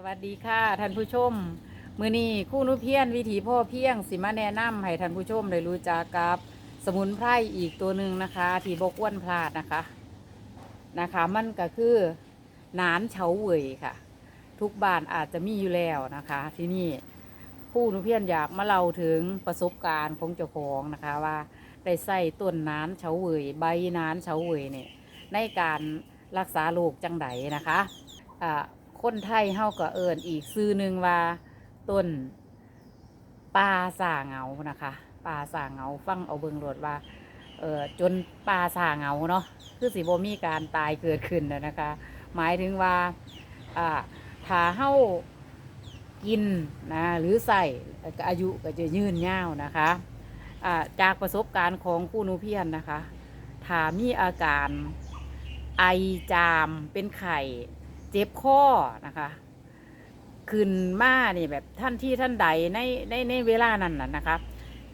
สวัสดีค่ะท่านผู้ชม มือนี้คู่นุเพียนวิถีพ่อเพียงสิมาแนะนำให้ท่านผู้ชมได้รู้จักกับ สมุนไพรอีกตัวหนึ่งนะคะ ที่บกวนพลาดนะคะนะคะ มันก็คือหนานเฉาเวยค่ะ ทุกบ้านอาจจะมีอยู่แล้วนะคะ ที่นี่คู่นุเพียนอยากมาเล่าถึงประสบการณ์ของเจ้าของนะคะว่าได้ใส่ต้นหนานเฉาเวยใบหนานเฉาเวยเนี่ยในการรักษาโรคจังไดนะคะอ่า คนไทยเฮาก็เอิ้นอีกซื้อหนึ่งว่าต้นปลาสาเงานะคะปลาสาเงาฟังเอาเบิงโหลดว่าเออจนปลาสาเงาเนาะคือสิบ่มีการตายเกิดขึ้นนะคะ หมายถึงว่าอ่าถ้าเฮากินนะหรือใส่อายุก็จะยืนยาวนะคะอ่าจากประสบการณ์ของคู่นูเพียนนะคะถ้ามีอาการไอจามเป็นไข่ เจ็บคอนะคะขึ้นมานี่แบบท่านที่ท่านใดในในในเวลานั้นน่ะนะคะ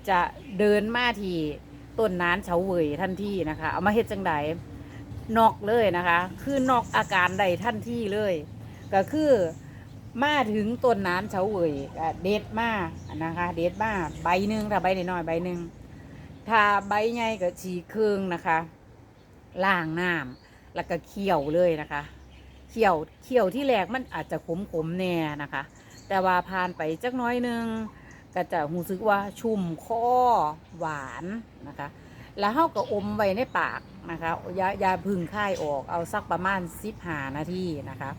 จะเดินมาที่ต้นน้านเฉาเวยท่านที่นะคะ เอามาเฮ็ดจังใดนอกเลยนะคะ คือนอกอาการใดท่านที่เลย ก็คือมาถึงต้นน้านเฉาเวยเด็ดมานะคะ เด็ดมาใบหนึ่งถ้าใบน้อยใบหนึ่งถ้าใบใหญ่ก็ฉีกครึ่งนะคะล้างน้ำแล้วก็เคี่ยวเลยนะคะ เคี่ยวเคี่ยวที่แรกมันอาจจะขมขมๆแน่นะคะ แต่ว่าผ่านไปจักน้อยนึงก็จะรู้สึกว่าชุ่มคอหวานนะคะ แล้วเฮาก็อมไว้ในปากนะคะยายาพึ่งค่ายออกเอาสักประมาณ15นาทีนะคะ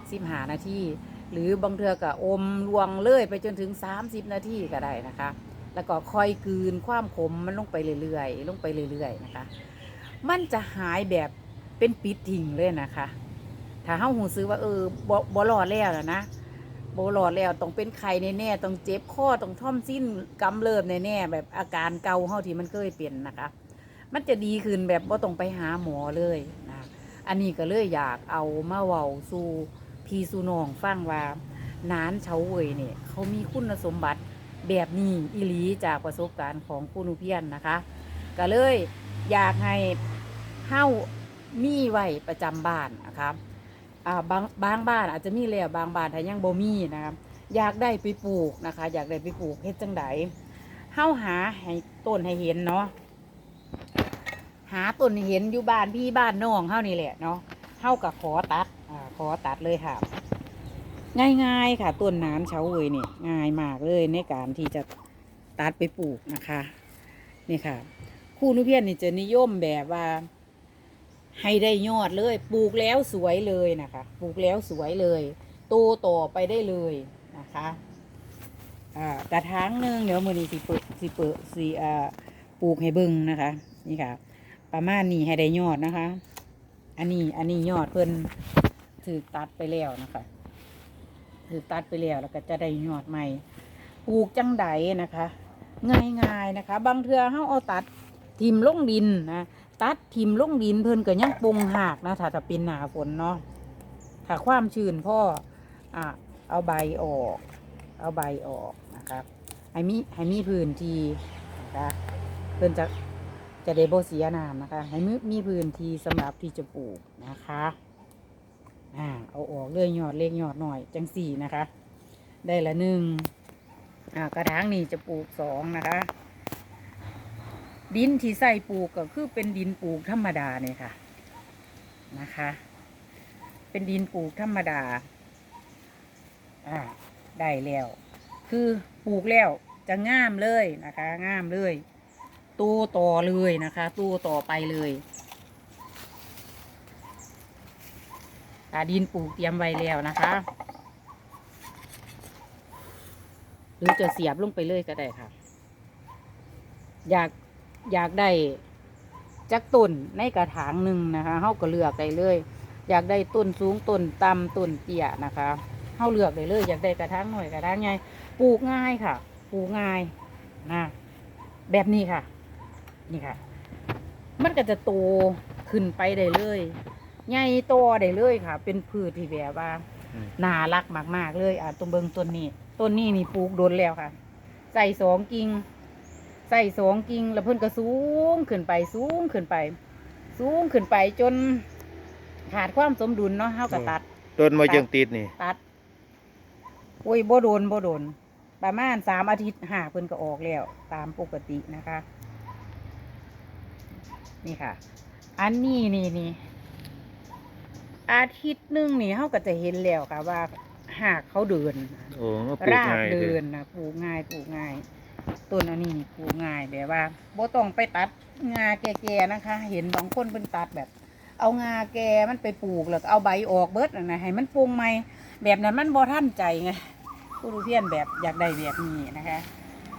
15นาทีหรือบางเทือก็อมลวงเลื่อยไปจนถึง 30 นาทีก็ได้นะคะ แล้วก็ค่อยกืนความขมมันลงไปเรื่อยๆลงไปเรื่อยๆนะคะ มันจะหายแบบเป็นปิดทิ้งเลยนะคะ ถ้าเฮาหูซื้อว่าเออบ่บ่รอดแล้วนะบ่รอดแล้วต้องเป็นไข้แน่ๆต้องเจ็บคอต้องท่อมสิ้นกำเริบแน่ๆแบบอาการเกาเฮาที่มันเคยเป็นนะคะ มันจะดีขึ้นแบบบ่ต้องไปหาหมอเลยนะอันนี้ก็เลยอยากเอามาเว้าสู่พี่สู่น้องฟังว่านานเฉาเวยเนี่ยเขามีคุณสมบัติแบบนี้อีหลีจากประสบการณ์ของคุณอุเพียนนะคะ ก็เลยอยากให้เฮามีไว้ประจำบ้านนะครับ อ่าบางบางบ้านอาจจะมีแล้วบางบ้านถ้ายังบ่มีนะครับอยากได้ไปปลูกนะคะ อยากได้ไปปลูกเฮ็ดจังไดเฮาหาให้ต้นให้เห็นเนาะหาต้นเห็นอยู่บ้านพี่บ้านน้องเฮานี่แหละเนาะเฮาก็ขอตัดอ่าขอตัดเลยค่ะ ง่ายๆค่ะต้นน้ำเฉาเวยนี่ง่ายมากเลยในการที่จะตัดไปปลูกนะคะ นี่ค่ะ คู่นุเพียนนี่จะนิยมแบบว่า ให้ได้ยอดเลย ปลูกแล้วสวยเลยนะคะ ปลูกแล้วสวยเลยโตต่อไปได้เลยนะคะอ่ากระถางหนึ่งเดี๋ยวมือนี้สิเปิดสิเปิดสิอ่าปลูกให้เบิ่งนะคะ นี่ค่ะ ประมาณนี้ให้ได้ยอดนะคะ อันนี้อันนี้ยอดเพิ่นถือตัดไปแล้วนะคะถือตัดไปแล้วแล้วก็จะได้ยอดใหม่ปลูกจังไดนะคะ ง่ายๆนะคะ บางเทือเฮาเอาตัดทิมลงดินนะ ตัดทิมลงดินเพิ่นก็ยังปงหากนะถ้าจะเป็นหนาฝนเนาะถ้าความชื้นพ่ออะเอาใบออก เอาใบออกนะครับให้มีให้มีพื้นที่นะคะเพิ่นจะจะได้บ่เสียน้ำนะคะ ให้มีมีพื้นที่สำหรับที่จะปลูกนะคะอ่าเอาออกเลื่อยยอดเล็กยอดหน่อยจังสี่นะคะ ได้ละหนึ่งอ่ากระถางนี่จะปลูกสองนะคะ ดินที่ใส่ปลูกก็คือเป็นดินปลูกธรรมดาเนี่ยค่ะนะคะ เป็นดินปลูกธรรมดาอ่าได้แล้ว คือปลูกแล้วจะงามเลยนะคะงามเลยตู้ต่อเลยนะคะ ตู้ต่อไปเลยดินปลูกเตรียมไว้แล้วนะคะ หรือจะเสียบลงไปเลยก็ได้ค่ะ อยาก อยากได้จักต้นในกระถางหนึ่งนะคะเฮาก็เลือกได้เลย อยากได้ต้นสูงต้นต่ำต้นเตี้ยนะคะเฮาเลือกได้เลย อยากได้กระถางหน่อยกระถางใหญ่ปลูกง่ายค่ะปลูกง่ายนะแบบนี้ค่ะ นี่ค่ะ มันก็จะโตขึ้นไปได้เลยใหญ่โตได้เลยค่ะ เป็นพืชที่แบบว่าอืมน่ารักมาก ๆ เลย อะต้นเบิงต้นนี้ต้นนี้นี่ปลูกโดนแล้วค่ะ ใส่สองกิ่ง ใส่สองกิ่งแล้วเพิ่นก็สูงขึ้นไปสูงขึ้นไป สูงขึ้นไปจนขาดความสมดุลเนาะเฮาก็ตัด ต้นมะยังติดนี่ ตัดโอ้ยบ่โดนบ่โดน ประมาณสามอาทิตย์หาเพิ่นก็ออกแล้ว ตามปกตินะคะ นี่ค่ะ อันนี้นี่นี่อาทิตย์หนึงนี่เขาก็จะเห็นแล้วค่ะว่าหากเขาเดินโอ้ก็ปลูกรากง่ายเดิเลยนนะปลูกง่ายปลูกง่าย ต้นอันนี้นี่ปลูกง่ายแบบว่าโบต้องไปตัดงาแก่ๆนะคะ เห็นบางคนเป็นตัดแบบ เอางาแก่มันไปปลูกแล้วก็เอาใบออกเบิดนะนะให้มันปรุงใหม่แบบนั้นมันบ่ท่านใจไงผู้ดูเพียนแบบอยากได้แบบนี้นะคะ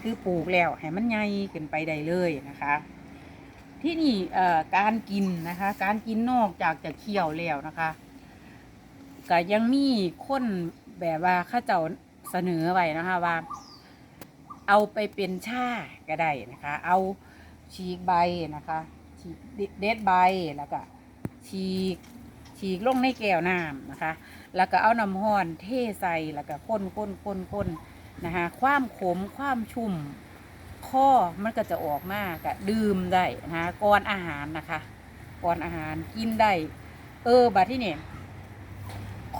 คือปลูกแล้วให้มันใหญ่ขึ้นไปได้เลยนะคะ ที่นี่การกินนะคะ การกินนอกจากจะเคี่ยวแล้วนะคะก็ยังมีคนแบบว่าข้าเจ้าเสนอไว้นะคะว่า เอาไปเป็นชาก็ได้นะคะ เอาฉีกใบนะคะฉีกเด็ดใบแล้วก็ฉีกฉีกลงในแก้วน้ำนะคะ แล้วก็เอาน้ำห้อนเทใส่แล้วก็ข้นข้นข้นข้นนะคะความขมความชุ่มข้อมันก็จะออกมากะดื่มได้นะคะก่อนอาหารนะคะก่อนอาหารกินได้เออบัดที่นี่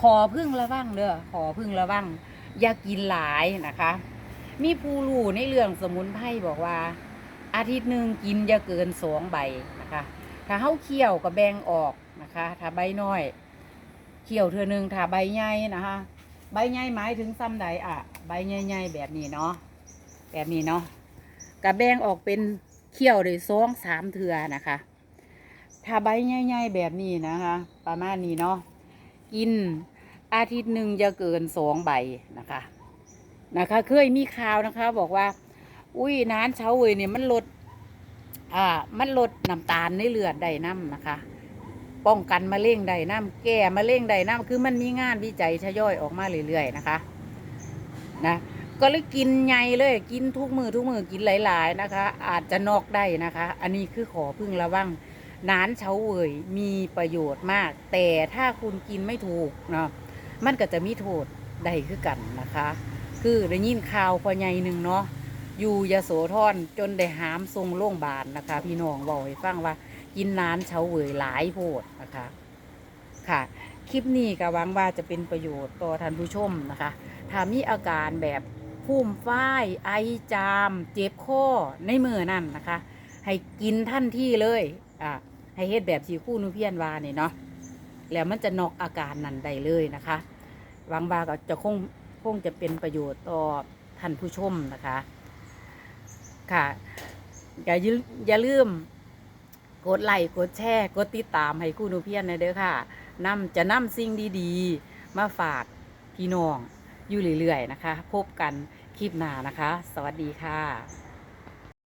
ขอพึ่งระวังเด้อขอพึ่งระวังอย่ากินหลายนะคะ มีผู้รู้ในเรื่องสมุนไพรบอกว่า อาทิตย์หนึ่งกินอย่าเกินสองใบนะคะ ถ้าเฮาเคี่ยวก็แบ่งออกนะคะ ถ้าใบน้อยเคี่ยวเทือหนึงถ้าใบใหญ่นะคะ ใบใหญ่หมายถึงซ้ำใดอะ ใบใหญ่ๆแบบนี้เนาะแบบนี้เนาะกะแบ่งออกเป็นเคี่ยวได้สองสามเทือนะคะ ถ้าใบใหญ่ๆแบบนี้นะคะ ประมาณนี้เนาะกินอาทิตย์หนึ่งจะเกินสองใบนะคะ นะคะ เคยมีข่าวนะคะ บอกว่า อุ้ยน้านเช้าเวยเนี่ยมันลด อ่า มันลดน้ำตาลในเลือดได้น้ำนะคะ ป้องกันมะเร็งได้น้ำแก้มะเร็งได้น้ำคือมันมีงานวิจัยทยอยออกมาเรื่อยๆนะคะ นะก็เลยกินไงเลยกินทุกมือทุกมือกินหลาย ๆนะคะ อาจจะนอกได้นะคะ อันนี้คือขอพึ่งระวังนานเฉาเวยมีประโยชน์มาก แต่ถ้าคุณกินไม่ถูกเนาะมันก็จะมีโทษได้คือกันนะคะ คือได้ยินข่าวพอใหญ่หนึ่งเนาะอยู่ยโสธรจนได้หามทรงโรงบาลนะคะ พี่น้องบอกให้ฟังว่ากินนานเฉาเวยหลายโพดนะคะ ค่ะ คลิปนี้ก็หวังว่าจะเป็นประโยชน์ต่อท่านผู้ชมนะคะถ้ามีอาการแบบภูมิฝ้าย ไอจาม เจ็บคอในมือนั่นนะคะ ให้กินท่านที่เลยอ่าให้เฮ็ดแบบที่คู่นุเพียนวาเนี่ยเนาะแล้วมันจะนอกอาการนั้นได้เลยนะคะหวังว่าก็จะคง งจะเป็นประโยชน์ต่อท่านผู้ชมนะคะ ค่ะ อย่าลืมอย่าลืมกดไลค์กดแชร์กดติดตามให้คู่นุเพียนนะเด้อค่ะนำจะนำสิ่งดีๆ มาฝากพี่น้องอยู่เรื่อยๆนะคะ พบกันคลิปหน้านะคะ สวัสดีค่ะ